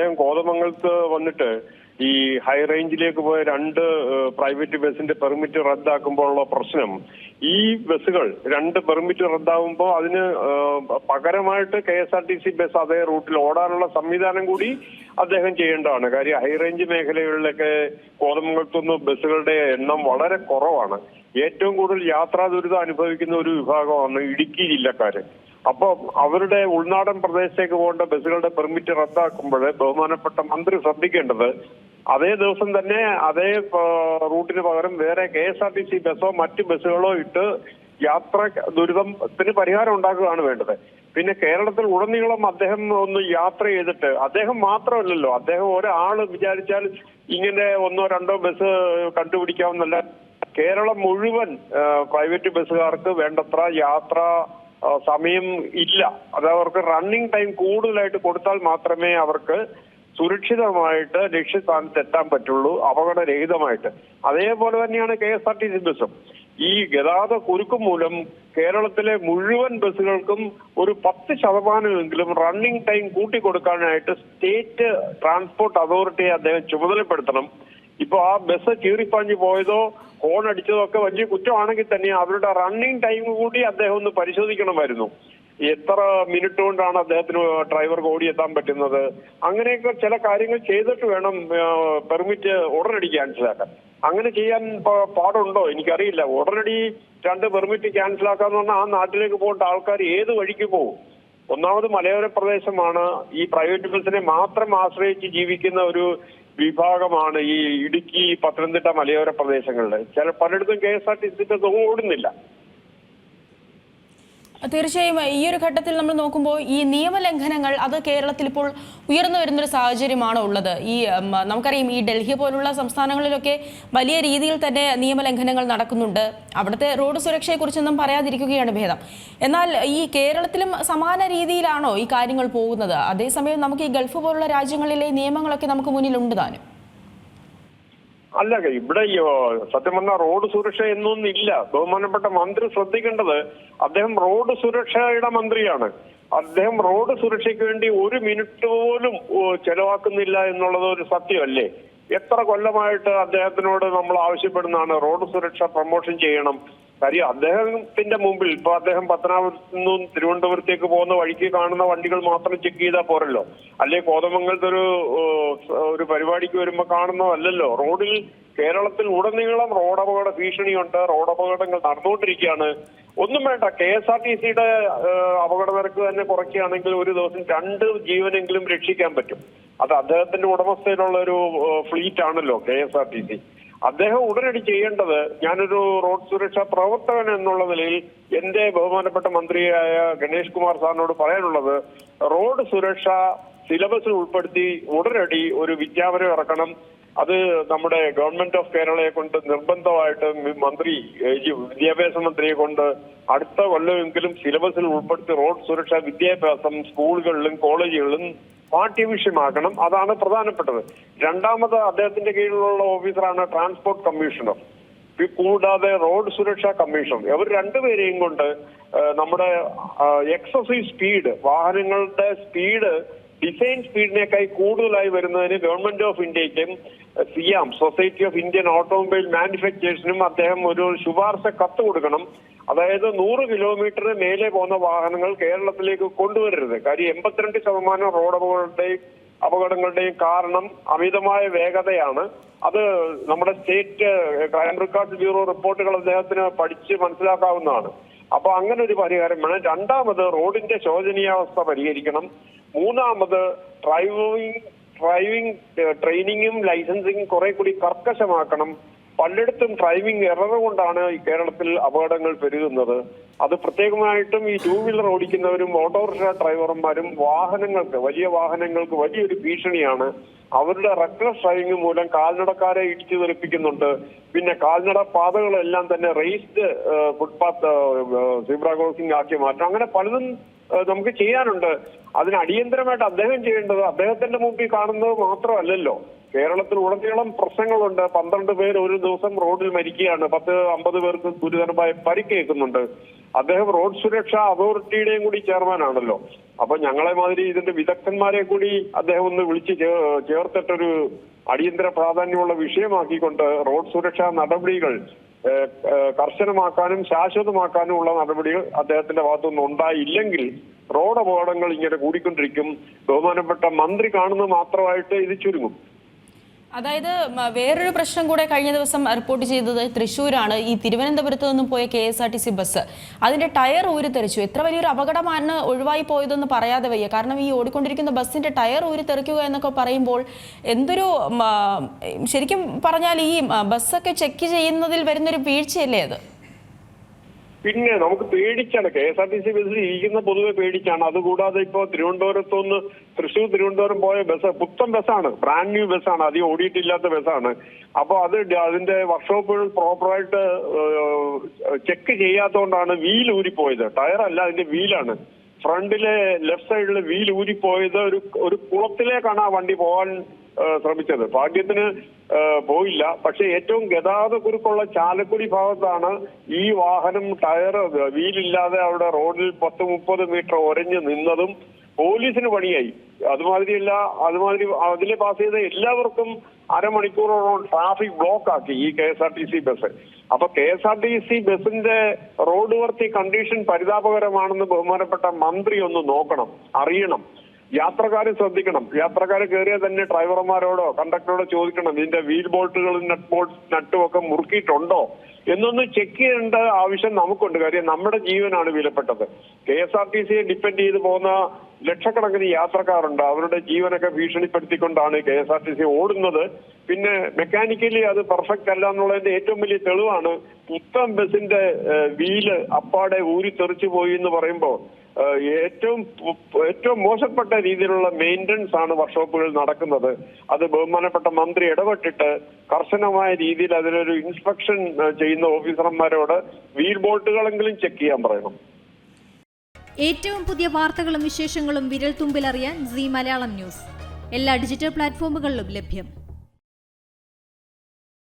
അദ്ദേഹം കോതമംഗലത്ത് വന്നിട്ട് ഈ ഹൈ റേഞ്ചിലേക്ക് പോയ രണ്ട് പ്രൈവറ്റ് ബസിന്റെ പെർമിറ്റ് റദ്ദാക്കുമ്പോഴുള്ള പ്രശ്നം ഈ ബസ്സുകൾ രണ്ട് പെർമിറ്റ് റദ്ദാവുമ്പോൾ അതിന് പകരമായിട്ട് K S R T C bus അതേ റൂട്ടിൽ ഓടാനുള്ള സംവിധാനം കൂടി അദ്ദേഹം ചെയ്യേണ്ടതാണ്. കാര്യം ഹൈ റേഞ്ച് മേഖലകളിലൊക്കെ കോതമംഗലത്തുനിന്ന് ബസ്സുകളുടെ എണ്ണം വളരെ കുറവാണ്. ഏറ്റവും കൂടുതൽ യാത്രാ ദുരിതം അനുഭവിക്കുന്ന ഒരു വിഭാഗമാണ് ഇടുക്കി ജില്ലക്കാര്. അപ്പൊ അവരുടെ ഉൾനാടൻ പ്രദേശത്തേക്ക് പോകേണ്ട ബസ്സുകളുടെ പെർമിറ്റ് റദ്ദാക്കുമ്പോൾ ബഹുമാനപ്പെട്ട മന്ത്രി ശ്രദ്ധിക്കേണ്ടത് അതേ ദിവസം തന്നെ അതേ റൂട്ടിന് പകരം വേറെ K S R T C ബസ്സോ മറ്റ് ബസ്സുകളോ ഇട്ട് യാത്ര ദുരിതത്തിന് പരിഹാരം ഉണ്ടാക്കുകയാണ് വേണ്ടത്. പിന്നെ കേരളത്തിൽ ഉടനീളം അദ്ദേഹം ഒന്ന് യാത്ര ചെയ്തിട്ട് അദ്ദേഹം മാത്രമല്ലല്ലോ അദ്ദേഹം ഒരാൾ വിചാരിച്ചാൽ ഇങ്ങനെ ഒന്നോ രണ്ടോ ബസ് കണ്ടുപിടിക്കാവുന്നല്ല. കേരളം മുഴുവൻ പ്രൈവറ്റ് ബസ്സുകാർക്ക് വേണ്ടത്ര യാത്ര സമയം ഇല്ല. അത് അവർക്ക് റണ്ണിങ് ടൈം കൂടുതലായിട്ട് കൊടുത്താൽ മാത്രമേ അവർക്ക് സുരക്ഷിതമായിട്ട് ലക്ഷ്യസ്ഥാനത്ത് എത്താൻ പറ്റുള്ളൂ അപകടരഹിതമായിട്ട്. അതേപോലെ തന്നെയാണ് K S R T C ബസ്സും. ഈ ഗതാഗത കുരുക്ക് മൂലം കേരളത്തിലെ മുഴുവൻ ബസ്സുകൾക്കും ഒരു പത്ത് ശതമാനമെങ്കിലും റണ്ണിങ് ടൈം കൂട്ടിക്കൊടുക്കാനായിട്ട് സ്റ്റേറ്റ് ട്രാൻസ്പോർട്ട് അതോറിറ്റിയെ അദ്ദേഹം ചുമതലപ്പെടുത്തണം. ഇപ്പൊ ആ ബസ് കീറിപ്പാഞ്ഞു പോയതോ ഹോൺ അടിച്ചതോ ഒക്കെ വലിയ കുറ്റമാണെങ്കിൽ തന്നെ അവരുടെ റണ്ണിങ് ടൈം കൂടി അദ്ദേഹം ഒന്ന് പരിശോധിക്കണമായിരുന്നു. എത്ര മിനിറ്റ് കൊണ്ടാണ് അദ്ദേഹത്തിന് ഡ്രൈവർക്ക് ഓടിയെത്താൻ പറ്റുന്നത്? അങ്ങനെയൊക്കെ ചില കാര്യങ്ങൾ ചെയ്തിട്ട് വേണം പെർമിറ്റ് ഉടനടി ക്യാൻസലാക്കാൻ അങ്ങനെ ചെയ്യാൻ പാടുണ്ടോ? എനിക്കറിയില്ല. ഉടനടി രണ്ട് പെർമിറ്റ് ക്യാൻസലാക്കാന്ന് പറഞ്ഞാൽ ആ നാട്ടിലേക്ക് പോകേണ്ട ആൾക്കാർ ഏത് വഴിക്ക് പോകും? ഒന്നാമത് മലയോര പ്രദേശമാണ്. ഈ പ്രൈവറ്റ് ബസ്സിനെ മാത്രം ആശ്രയിച്ച് ജീവിക്കുന്ന ഒരു വിഭാഗമാണ് ഈ ഇടുക്കി പത്തനംതിട്ട മലയോര പ്രദേശങ്ങളിൽ ചില പലയിടത്തും K S R T C ഓടുന്നില്ല. തീർച്ചയായും ഈ ഒരു ഘട്ടത്തിൽ നമ്മൾ നോക്കുമ്പോൾ ഈ നിയമലംഘനങ്ങൾ അത് കേരളത്തിൽ ഇപ്പോൾ ഉയർന്നു വരുന്നൊരു സാഹചര്യമാണ് ഉള്ളത്. ഈ നമുക്കറിയാം ഈ ഡൽഹി പോലുള്ള സംസ്ഥാനങ്ങളിലൊക്കെ വലിയ രീതിയിൽ തന്നെ നിയമലംഘനങ്ങൾ നടക്കുന്നുണ്ട്. അവിടുത്തെ റോഡ് സുരക്ഷയെക്കുറിച്ചൊന്നും പറയാതിരിക്കുകയാണ് ഭേദം. എന്നാൽ ഈ കേരളത്തിലും സമാന രീതിയിലാണോ ഈ കാര്യങ്ങൾ പോകുന്നത്? അതേസമയം നമുക്ക് ഈ ഗൾഫ് പോലുള്ള രാജ്യങ്ങളിലെ നിയമങ്ങളൊക്കെ നമുക്ക് മുന്നിലുണ്ട് താനും. അല്ല ഇവിടെ സത്യം പറഞ്ഞ റോഡ് സുരക്ഷ എന്നൊന്നും ഇല്ല ബഹുമാനപ്പെട്ട മന്ത്രി ശ്രദ്ധിക്കേണ്ടത് അദ്ദേഹം റോഡ് സുരക്ഷയുടെ മന്ത്രിയാണ്. അദ്ദേഹം റോഡ് സുരക്ഷയ്ക്ക് വേണ്ടി ഒരു മിനിറ്റ് പോലും ചെലവാക്കുന്നില്ല എന്നുള്ളത് ഒരു സത്യമല്ലേ? എത്ര കൊല്ലമായിട്ട് അദ്ദേഹത്തിനോട് നമ്മൾ ആവശ്യപ്പെടുന്നതാണ് റോഡ് സുരക്ഷ പ്രൊമോഷൻ ചെയ്യണം കാര്യം അദ്ദേഹത്തിന്റെ മുമ്പിൽ ഇപ്പൊ അദ്ദേഹം പത്തനാപുരത്ത് നിന്നും തിരുവനന്തപുരത്തേക്ക് പോകുന്ന വഴിക്ക് കാണുന്ന വണ്ടികൾ മാത്രം ചെക്ക് ചെയ്താൽ പോരല്ലോ. അല്ലെ കോതമംഗലത്ത് ഒരു ഒരു പരിപാടിക്ക് വരുമ്പോ കാണുന്നതല്ലല്ലോ റോഡിൽ കേരളത്തിൽ ഉടനീളം റോഡ് അപകട ഭീഷണിയുണ്ട്. റോഡ് അപകടങ്ങൾ നടന്നുകൊണ്ടിരിക്കുകയാണ്. ഒന്നും വേണ്ട കെ എസ് ആർ ടി സിയുടെ അപകട നിരക്ക് തന്നെ കുറയ്ക്കുകയാണെങ്കിൽ ഒരു ദിവസം രണ്ട് ജീവനെങ്കിലും രക്ഷിക്കാൻ പറ്റും. അത് അദ്ദേഹത്തിന്റെ ഉടമസ്ഥയിലുള്ള ഒരു ഫ്ലീറ്റ് ആണല്ലോ K S R T C. അദ്ദേഹം ഉടനടി ചെയ്യേണ്ടത് ഞാനൊരു റോഡ് സുരക്ഷാ പ്രവർത്തകൻ എന്നുള്ള നിലയിൽ എന്റെ ബഹുമാനപ്പെട്ട മന്ത്രിയായ ഗണേഷ് കുമാർ സാറിനോട് പറയാനുള്ളത് റോഡ് സുരക്ഷ സിലബസിൽ ഉൾപ്പെടുത്തി ഉടനടി ഒരു വിജ്ഞാപനം ഇറക്കണം. അത് നമ്മുടെ ഗവൺമെന്റ് ഓഫ് കേരളയെ കൊണ്ട് നിർബന്ധമായിട്ട് മന്ത്രി വിദ്യാഭ്യാസ മന്ത്രിയെ കൊണ്ട് അടുത്ത കൊല്ലമെങ്കിലും സിലബസിൽ ഉൾപ്പെടുത്തി റോഡ് സുരക്ഷാ വിദ്യാഭ്യാസം സ്കൂളുകളിലും കോളേജുകളിലും പാഠ്യവിഷയമാക്കണം അതാണ് പ്രധാനപ്പെട്ടത്. രണ്ടാമത് അദ്ദേഹത്തിന്റെ കീഴിലുള്ള ഓഫീസറാണ് ട്രാൻസ്പോർട്ട് കമ്മീഷണർ. കൂടാതെ റോഡ് സുരക്ഷാ കമ്മീഷൻ ഇവർ രണ്ടുപേരെയും കൊണ്ട് നമ്മുടെ എക്സസൈസ് സ്പീഡ് വാഹനങ്ങളുടെ സ്പീഡ് ഡിസൈൻ സ്പീഡിനേക്കായി കൂടുതലായി വരുന്നതിന് ഗവൺമെന്റ് ഓഫ് ഇന്ത്യക്കും SIAM society of Indian automobile മാനുഫാക്ചേഴ്സിനും അദ്ദേഹം ഒരു ശുപാർശ കത്ത് കൊടുക്കണം. അതായത് നൂറ് കിലോമീറ്ററിന് മേലെ പോകുന്ന വാഹനങ്ങൾ കേരളത്തിലേക്ക് കൊണ്ടുവരരുത്. കാര്യം എൺപത്തിരണ്ട് ശതമാനം റോഡ് അപകടങ്ങളുടെയും അപകടങ്ങളുടെയും കാരണം അമിതമായ വേഗതയാണ്. അത് നമ്മുടെ സ്റ്റേറ്റ് ക്രൈം റെക്കോർഡ് ബ്യൂറോ റിപ്പോർട്ടുകൾ അദ്ദേഹത്തിന് പഠിച്ച് മനസ്സിലാക്കാവുന്നതാണ്. അപ്പൊ അങ്ങനെ ഒരു പരിഹാരം വേണം. രണ്ടാമത് റോഡിന്റെ ശോചനീയാവസ്ഥ പരിഹരിക്കണം. മൂന്നാമത് ഡ്രൈവിംഗ് ഡ്രൈവിംഗ് ട്രെയിനിങ്ങും ലൈസൻസിങ്ങും കുറെ കൂടി കർക്കശമാക്കണം. പലയിടത്തും ഡ്രൈവിംഗ് എറർ കൊണ്ടാണ് ഈ കേരളത്തിൽ അപകടങ്ങൾ പെരുകുന്നത്. അത് പ്രത്യേകമായിട്ടും ഈ ടൂ വീലർ ഓടിക്കുന്നവരും ഓട്ടോറിക്ഷ ഡ്രൈവർമാരും വാഹനങ്ങൾക്ക് വലിയ വാഹനങ്ങൾക്ക് വലിയൊരു ഭീഷണിയാണ്. അവരുടെ റെക്ലസ് ഡ്രൈവിംഗ് മൂലം കാൽനടക്കാരെ ഇടിച്ചു തെറിപ്പിക്കുന്നുണ്ട് പിന്നെ കാൽനട പാതകളെല്ലാം തന്നെ റേസ്ഡ് ഫുട്പാത്ത് സീബ്ര ക്രോസിംഗ് ആക്കി മാറ്റം. അങ്ങനെ പലതും നമുക്ക് ചെയ്യാനുണ്ട്. അതിന് അടിയന്തരമായിട്ട് അദ്ദേഹം ചെയ്യേണ്ടത് അദ്ദേഹത്തിന്റെ മുമ്പിൽ കാണുന്നത് മാത്രമല്ലല്ലോ. കേരളത്തിൽ ഉടനീളം പ്രശ്നങ്ങളുണ്ട്. പന്ത്രണ്ട് പേർ ഒരു ദിവസം റോഡിൽ മരിക്കുകയാണ്. പത്ത് അമ്പത് പേർക്ക് ഗുരുതരമായ പരിക്കേൽക്കുന്നുണ്ട് അദ്ദേഹം റോഡ് സുരക്ഷാ അതോറിറ്റിയുടെയും കൂടി ചെയർമാനാണല്ലോ അപ്പൊ ഞങ്ങളെ മാതിരി ഇതിന്റെ വിദഗ്ധന്മാരെ കൂടി അദ്ദേഹം ഒന്ന് വിളിച്ച് ചേർത്തിട്ടൊരു അടിയന്തര പ്രാധാന്യമുള്ള വിഷയമാക്കിക്കൊണ്ട് റോഡ് സുരക്ഷാ നടപടികൾ കർശനമാക്കാനും ശാശ്വതമാക്കാനും ഉള്ള നടപടികൾ അദ്ദേഹത്തിന്റെ ഭാഗത്തുനിന്ന് ഉണ്ടായില്ലെങ്കിൽ റോഡ് അപകടങ്ങൾ ഇങ്ങനെ കൂടിക്കൊണ്ടിരിക്കും. ബഹുമാനപ്പെട്ട മന്ത്രി കാണുന്നത് മാത്രമായിട്ട് ഇത് ചുരുങ്ങും. അതായത് വേറൊരു പ്രശ്നം കൂടെ കഴിഞ്ഞ ദിവസം റിപ്പോർട്ട് ചെയ്തത് തൃശ്ശൂരാണ്. ഈ തിരുവനന്തപുരത്ത് നിന്നും പോയ K S R T C bus. അതിന്റെ ടയർ ഊരിത്തെറിച്ചു. എത്ര വലിയൊരു അപകടമാണ് ഒഴിവായി പോയതെന്ന് പറയാതെ വയ്യ. കാരണം ഈ ഓടിക്കൊണ്ടിരിക്കുന്ന ബസ്സിന്റെ ടയർ ഊരിത്തെറിക്കുക എന്നൊക്കെ പറയുമ്പോൾ എന്തൊരു ശരിക്കും പറഞ്ഞാൽ ഈ ബസ്സൊക്കെ ചെക്ക് ചെയ്യുന്നതിൽ വരുന്നൊരു വീഴ്ചയല്ലേ അത്? പിന്നെ നമുക്ക് പേടിച്ചാണ് K S R T C ബസ്സിൽ ഇരിക്കുന്ന പൊതുവെ പേടിച്ചാണ്. അതുകൂടാതെ ഇപ്പോ തിരുവനന്തപുരത്തുനിന്ന് തൃശ്ശൂർ തിരുവനന്തപുരം പോയ ബസ് പുത്തൻ ബസ്സാണ്. ബ്രാൻഡ് ന്യൂ ബസ്സാണ്. അധികം ഓടിയിട്ടില്ലാത്ത ബസ്സാണ്. അപ്പൊ അത് അതിന്റെ വർക്ക്ഷോപ്പുകൾ പ്രോപ്പറായിട്ട് ചെക്ക് ചെയ്യാത്തതുകൊണ്ടാണ് വീൽ ഊരിപ്പോയത്. ടയർ അല്ല അതിന്റെ വീലാണ്. ഫ്രണ്ടിലെ ലെഫ്റ്റ് സൈഡിലെ വീൽ ഊരിപ്പോയത് ഒരു ഒരു കുളത്തിലേക്കാണ് ആ വണ്ടി പോകാൻ ശ്രമിച്ചത്. ഭാഗ്യത്തിന് പോയില്ല. പക്ഷെ ഏറ്റവും ഗതാഗത കുരുക്കുള്ള ചാലക്കുടി ഭാഗത്താണ് ഈ വാഹനം ടയർ വീലില്ലാതെ അവിടെ റോഡിൽ പത്ത് മുപ്പത് മീറ്റർ ഒരഞ്ഞു നിന്നതും പോലീസിന് പണിയായി. അതുമാതിരിയല്ല അതുമാതിരി അതിലെ പാസ് ചെയ്ത എല്ലാവർക്കും അരമണിക്കൂറോളം ട്രാഫിക് ബ്ലോക്ക് ആക്കി ഈ K S R T C bus. അപ്പൊ K S R T C ബസിന്റെ റോഡ് വർത്തി കണ്ടീഷൻ പരിതാപകരമാണെന്ന് ബഹുമാനപ്പെട്ട മന്ത്രി ഒന്ന് നോക്കണം അറിയണം. യാത്രക്കാർ ശ്രദ്ധിക്കണം. യാത്രക്കാർ കയറിയാൽ തന്നെ ഡ്രൈവർമാരോടോ കണ്ടക്ടറോടോ ചോദിക്കണം ഇതിന്റെ വീൽ ബോൾട്ടുകളും നട്ട് ബോൾട്ട് നട്ടും ഒക്കെ മുറുക്കിയിട്ടുണ്ടോ? എന്നൊന്ന് ചെക്ക് ചെയ്യേണ്ട ആവശ്യം നമുക്കുണ്ട്. കാര്യം നമ്മുടെ ജീവനാണ് വിലപ്പെട്ടത്. കെ എസ് ആർ ടി സിയെ ഡിപ്പെൻഡ് ചെയ്ത് പോകുന്ന ലക്ഷക്കണക്കിന് യാത്രക്കാരുണ്ട്. അവരുടെ ജീവനൊക്കെ ഭീഷണിപ്പെടുത്തിക്കൊണ്ടാണ് K S R T C ഓടുന്നത്. പിന്നെ മെക്കാനിക്കലി അത് പെർഫെക്റ്റ് അല്ല എന്നുള്ളതിന്റെ ഏറ്റവും വലിയ തെളിവാണ്. പുത്തൻ ബസിന്റെ വീൽ അപ്പാടെ ഊരി തെറിച്ചു പോയി എന്ന് പറയുമ്പോൾ ഏറ്റവും ഏറ്റവും മോശപ്പെട്ട രീതിയിലുള്ള മെയിന്റനൻസ് ആണ് വർക്ക്ഷോപ്പുകൾ നടക്കുന്നത്. അത് ബഹുമാനപ്പെട്ട മന്ത്രി ഇടപെട്ടിട്ട് കർശനമായ രീതിയിൽ അതിനൊരു ഇൻസ്പെക്ഷൻ ചെയ്യുന്ന ഓഫീസർമാരോട് വീൽ ബോൾട്ടുകളെങ്കിലും ചെക്ക് ചെയ്യാൻ പറയണം. ഏറ്റവും പുതിയ വാർത്തകളും വിശേഷങ്ങളും വിരൽ തുമ്പിലറിയാൻ സി മലയാളം ന്യൂസ്. എല്ലാ ഡിജിറ്റൽ പ്ലാറ്റ്ഫോമുകളിലും ലഭ്യം.